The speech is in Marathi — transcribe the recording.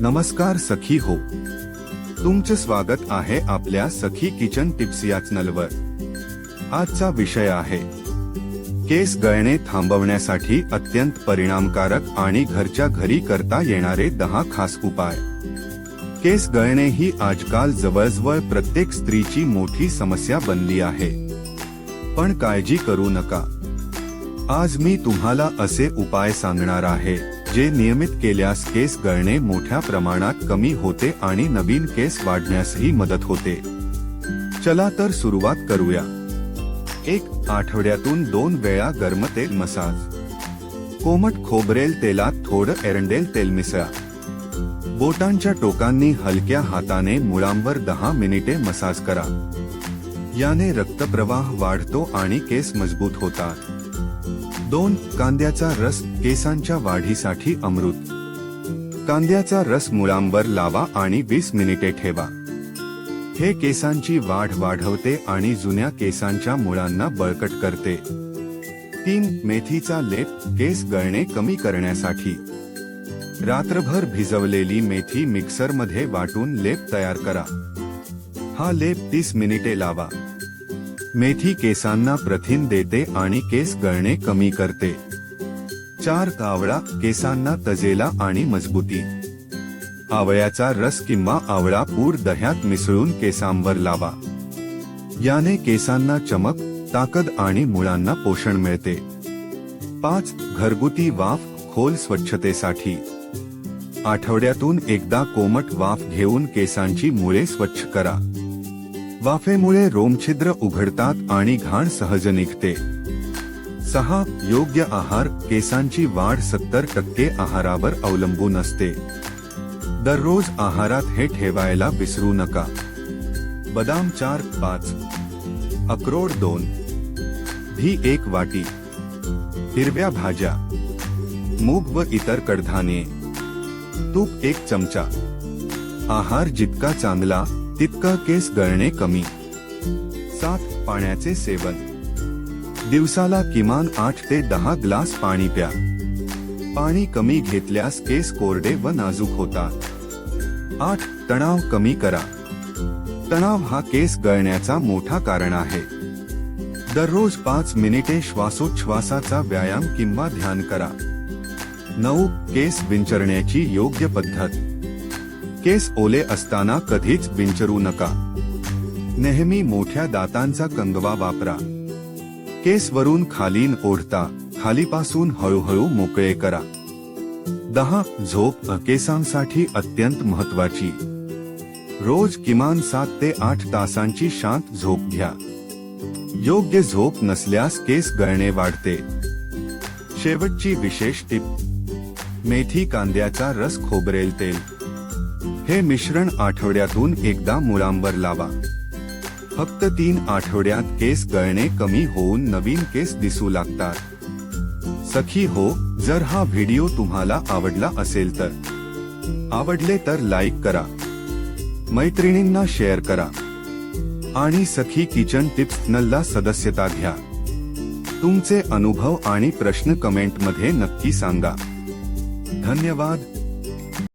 नमस्कार सखी हो. तुमचे स्वागत आहे आपल्या सखी किचन टिप्स या चॅनलवर. आजचा विषय आहे. केस गळणे थांबवण्यासाठी अत्यंत परिणामकारक आणि घरच्या घरी करता येणारे दहा खास उपाय. केस गळणे ही आजकाल जवळजवळ प्रत्येक स्त्रीची मोठी समस्या बनली आहे. पण काळजी करू नका. आज मी तुम्हाला असे उपाय सांगणार आहे. जे नियमित केल्यास केस गळणे मोठ्या प्रमाणात कमी होते आणि नवीन केस वाढण्यासही मदत होते. चला तर सुरुवात करूया. एक आठवड्यातून दोन वेळा गरम तेल मसाज. कोमट खोबरेल तेलात थोडं एरंडेल तेल मिसळा. बोटांच्या टोकांनी हलक्या हाताने मुळांवर दहा मिनिटे मसाज करा. याने रक्तप्रवाह वाढतो आणि केस मजबूत होतात. दोन कांद्याचा रस केसांच्या वाढीसाठी अमृत. कांद्याचा रस मुळांवर लावा आणि वीस मिनिटे ठेवा. हे केसांची वाढ वाढवते आणि जुन्या केसांच्या मुळांना बळकट करते. तीन मेथीचा लेप केस गळणे कमी करण्यासाठी. रात्रभर भिजवलेली मेथी मिक्सरमध्ये वाटून लेप तयार करा. हा लेप तीस मिनिटे लावा. मेथी केसांना प्रथिन देते आणि केस गळणे कमी करते. चार आवळा केसांना तजेला आणि मजबूती. आवळ्याचा रस किंवा आवळा पूर दह्यात मिसळून केसांवर लावा. याने केसांना चमक ताकद आणि मुळांना पोषण मिळते. पाच घरगुती वाफ खोल स्वच्छतेसाठी. आठवड्यातून एकदा कोमट वाफ घेऊन केसांची मुळे स्वच्छ करा. वाफेमुळे रोमछिद्र उघडतात आणि घाण सहज निघते. सहा योग्य आहार केसांची वाढ सत्तर टक्के आहारावर अवलंबून असते. दररोज आहारात हे ठेवायला विसरू नका. बदाम चार पाच. अक्रोड दोन. ही एक वाटी. हिरव्या भाज्या. मूग व इतर कडधान्ये. तूप एक चमचा. आहार जितका चांगला तितका केस गळणे कमी. सात पाण्याचे सेवन. दिवसाला किमान आठ ते दहा ग्लास पाणी प्या. पाणी कमी घेतल्यास केस कोरडे व नाजूक होतात. आठ तणाव कमी करा. तणाव हा केस गळण्याचा मोठा कारण आहे. दररोज पाच मिनिटे श्वासोच्छ्वासाचा व्यायाम किंवा ध्यान करा. नऊ केस विंचरण्याची योग्य पद्धत. केस ओले असताना कधीच विंचरू नका. नेहमी मोठ्या दातांचा कंगवा वापरा. केस वरून खालीन ओढता खालीपासून हळूहळू मोकळे करा. दहा झोप केसांसाठी अत्यंत महत्वाची रोज किमान सात ते आठ तासांची शांत झोप घ्या. योग्य झोप नसल्यास केस गळणे वाढते. शेवटची विशेष टिप. मेथी कांद्याचा रस खोबरेल तेल. हे मिश्रण आठवड्यातून एकदा मुळांवर लावा. फक्त तीन आठवड्यात केस गळणे कमी होऊन नवीन केस दिसू लागतात. सखी हो जर हा व्हिडिओ तुम्हाला आवडला असेल तर. आवडले तर लाईक करा. मैत्रिणींना शेअर करा. आणि सखी किचन टिप्स नल्ला सदस्यता घ्या. तुमचे अनुभव आणि प्रश्न कमेंटमध्ये नक्की सांगा. धन्यवाद.